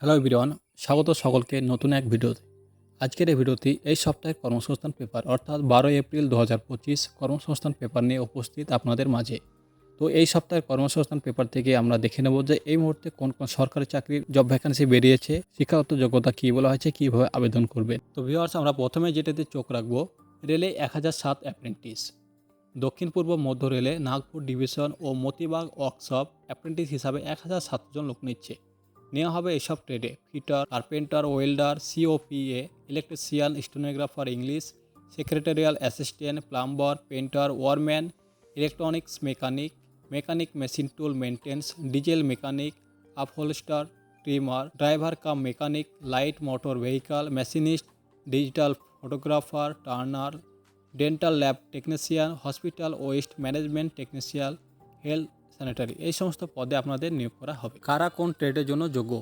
Hello everyone স্বাগত সকলকে নতুন এক ভিডিওতে। আজকের এই ভিডিওটি এই সপ্তাহের কর্মসংস্থান পেপার, অর্থাৎ বারোই এপ্রিল দু হাজার পঁচিশ কর্মসংস্থান পেপার নিয়ে উপস্থিত আপনাদের মাঝে। তো এই সপ্তাহের কর্মসংস্থান পেপার থেকে আমরা দেখে নেব যে এই মুহূর্তে কোন কোন সরকারি চাকরির জব ভ্যাকান্সি বেরিয়েছে, শিক্ষাগত যোগ্যতা কী বলা হয়েছে, কীভাবে আবেদন করবেন। তো ভিওয়ার্স আমরা প্রথমে যেটাতে চোখ রাখব, রেলে এক হাজার সাত অ্যাপ্রেন্টিস দক্ষিণ পূর্ব, মধ্য রেলে নাগপুর ডিভিশন ও মতিবাগ, ওয়ার্কশপ অ্যাপ্রেন্টিস হিসাবে এক হাজার সাতজন লোক নিচ্ছে। নেওয়া হবে এসব ট্রেডে fitter carpenter welder COPA electrician stenographer English secretarial assistant plumber painter wireman electronics mechanic mechanic machine tool maintenance diesel mechanic upholsterer trimmer driver cum mechanic light motor vehicle machinist digital photographer turner dental lab technician hospital waste management technical health sanitary এই সমস্ত পদে আপনাদের নিয়োগ করা হবে। কারা কোন ট্রেডের জন্য যোগ্য?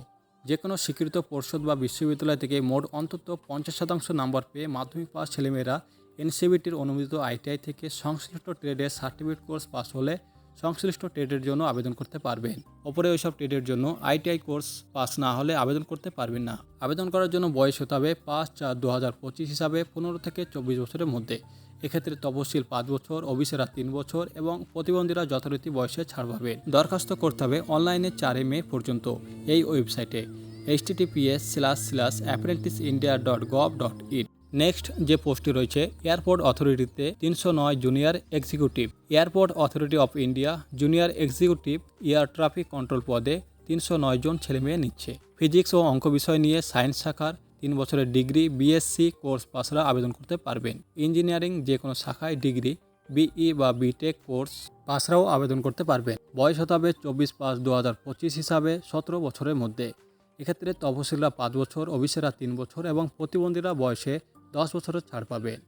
যে কোনো স্বীকৃত পর্ষদ বা বিশ্ববিদ্যালয় থেকে মোট অন্তত পঞ্চাশ শতাংশ নাম্বার পেয়ে মাধ্যমিক পাস ছেলেমেয়েরা এনসিবিটির অনুমোদিত আইটিআই থেকে সংশ্লিষ্ট ট্রেডের সার্টিফিকেট কোর্স পাস হলে সংশ্লিষ্ট ট্রেডের জন্য আবেদন করতে পারবেন। ওপরে ওইসব ট্রেডের জন্য আইটিআই কোর্স পাস না হলে আবেদন করতে পারবেন না। আবেদন করার জন্য বয়স হতে হবে পাঁচ চার দু হাজার পঁচিশ হিসাবে পনেরো থেকে চব্বিশ বছরের মধ্যে। এক্ষেত্রে তপশিল পাঁচ বছর অফিসেরা তিন বছর এবং প্রতিবন্ধীরা যথারীতি বয়সে ছাড় পাবেন দরখাস্ত করতে হবে অনলাইনে চারই মে পর্যন্ত এই ওয়েবসাইটে H TTPS slash slash apprentice India dot gov dot in next যে পোস্টটি রয়েছে এয়ারপোর্ট অথরিটিতে তিনশো নয় junior executive airport authority of India junior executive air traffic control পদে তিনশো নয় জন ছেলেমেয়ে নিচ্ছে। ফিজিক্স ও অঙ্ক বিষয় নিয়ে সায়েন্স শাখার তিন বছরের ডিগ্রি বিএসসি কোর্স পাসরা আবেদন করতে পারবেন। ইঞ্জিনিয়ারিং যে কোনো শাখায় ডিগ্রি বিই বা বিটেক কোর্স পাসরাও আবেদন করতে পারবেন। বয়স হতে চব্বিশ পাঁচ দু হাজার পঁচিশ হিসাবে সতেরো বছরের মধ্যে। এক্ষেত্রে তফসিলরা পাঁচ বছর অফিসেরা তিন বছর এবং প্রতিবন্ধীরা বয়সে দশ বছরের ছাড় পাবেন।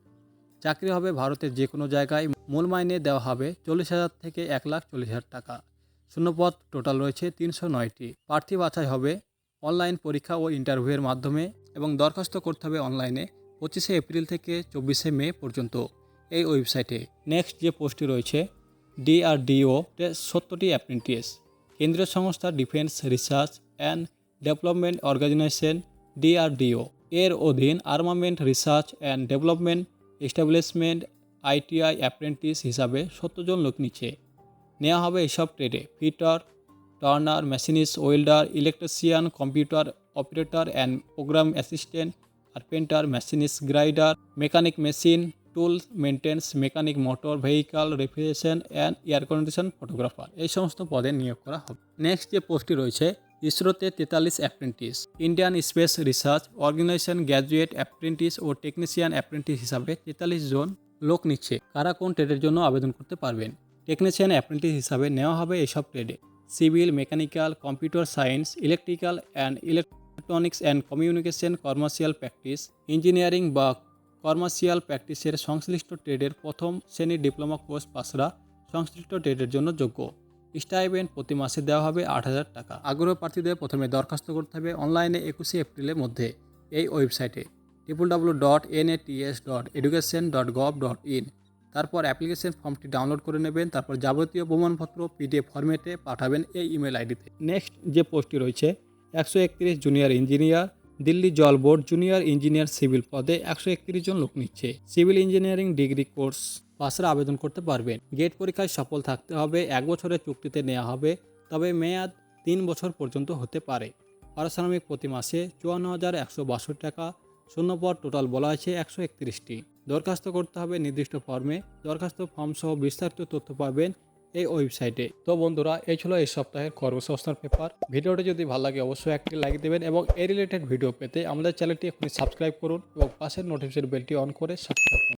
চাকরি হবে ভারতের যে কোনো জায়গায়, মূল মাইনে দেওয়া হবে চল্লিশ হাজার থেকে এক লাখ চল্লিশ হাজার টাকা। শূন্যপদ টোটাল রয়েছে তিনশো নয়টি। প্রার্থী বাছাই হবে অনলাইন পরীক্ষা ও ইন্টারভিউয়ের মাধ্যমে এবং দরখাস্ত করতে হবে অনলাইনে পঁচিশে এপ্রিল থেকে চব্বিশে মে পর্যন্ত এই ওয়েবসাইটে। নেক্সট যে পোস্টটি রয়েছে, ডিআরডিও সত্তরটি অ্যাপ্রেন্টিস, কেন্দ্রীয় সংস্থা defence research and development organisation DRDO. এর অধীন armament research and development establishment ITI apprentice হিসাবে সত্তর জন লোক নিচ্ছে। নেওয়া হবে এসব ট্রেডে fitter, turner, machinist, welder, electrician, computer operator and programme assistant carpenter machinist grinder mechanic machine tool maintenance mechanic motor vehicle refrigeration and air condition photographer এই সমস্ত পদে নিয়োগ করা হবে। নেক্সট যে পোস্টটি রয়েছে, ইসরোতে তেতাল্লিশ apprentice Indian space research organisation graduate apprentice ও টেকনিশিয়ান অ্যাপ্রেন্টিস হিসাবে তেতাল্লিশ জন লোক নিচ্ছে। কারা কোন ট্রেডের জন্য আবেদন করতে পারবেন? টেকনিশিয়ান অ্যাপ্রেন্টিস হিসাবে নেওয়া হবে এইসব ট্রেডে civil mechanical computer science electrical and electronics and communication commercial practice engineering বা কমার্শিয়াল প্র্যাকটিসের সংশ্লিষ্ট ট্রেডের প্রথম শ্রেণির ডিপ্লোমা কোর্স পাসরা সংশ্লিষ্ট ট্রেডের জন্য যোগ্য। স্টাইপেন্ড প্রতি মাসে দেওয়া হবে আট হাজার টাকা। আগ্রহ প্রার্থীদের প্রথমে দরখাস্ত করতে হবে অনলাইনে একুশে এপ্রিলের মধ্যে এই ওয়েবসাইটে। Triple W dot N A ATS dot education dot gov dot in তারপর অ্যাপ্লিকেশন ফর্মটি ডাউনলোড করে নেবেন তারপর যাবতীয় প্রমাণপত্র পিডিএফ ফরম্যাটে পাঠাবেন এই ইমেল আইডিতে নেক্সট যে পোস্টটি রয়েছে একশো একত্রিশ জুনিয়র ইঞ্জিনিয়ার, দিল্লি জল বোর্ড জুনিয়র ইঞ্জিনিয়ার সিভিল পদে একশো একত্রিশ জন লোক নিচ্ছে। সিভিল ইঞ্জিনিয়ারিং ডিগ্রি কোর্স পাসরা আবেদন করতে পারবেন। গেট পরীক্ষায় সফল থাকতে হবে, এক বছরের চুক্তিতে নেওয়া হবে, তবে মেয়াদ তিন বছর পর্যন্ত হতে পারে। পারিশ্রমিক প্রতি মাসে চুয়ান্ন হাজার একশো বাষট্টি টাকা, শূন্য শূন্যপদ টোটাল বলা আছে একশো একত্রিশটি। দরখাস্ত করতে হবে নির্দিষ্ট ফর্মে। দরখাস্ত ফর্ম সহ বিস্তারিত তথ্য পাবেন এই ওয়েবসাইটে। তো বন্ধুরা, এই ছিল এই সপ্তাহের কর্মসংস্থান পেপার। ভিডিওটি যদি ভালো লাগে, অবশ্যই একটি লাইক দেবেন এবং এই রিলেটেড ভিডিও পেতে আমাদের চ্যানেলটি এখনই সাবস্ক্রাইব করুন এবং পাশের নোটিফিকেশন বেলটি অন করে সাবস্ক্রাইব